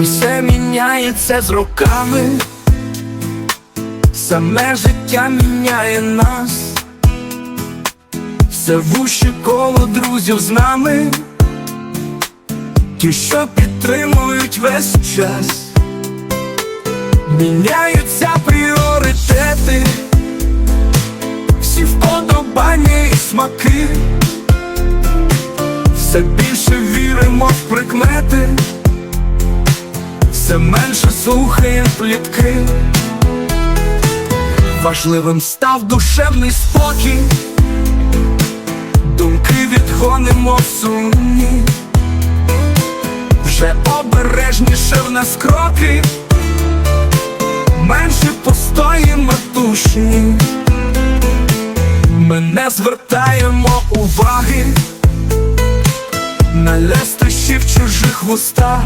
Усе міняється з роками, саме життя міняє нас, все вуще коло друзів з нами, ті, що підтримують весь час, міняються пріоритети, всі вподобання і смаки, все більше віримо в прикмети все менше слухаєм плітки. Важливим став душевний спокій, думки відгонимо сумні, вже обережніше в нас кроки, менше постої матушні. Ми не звертаємо уваги на лестощі в чужих вустах.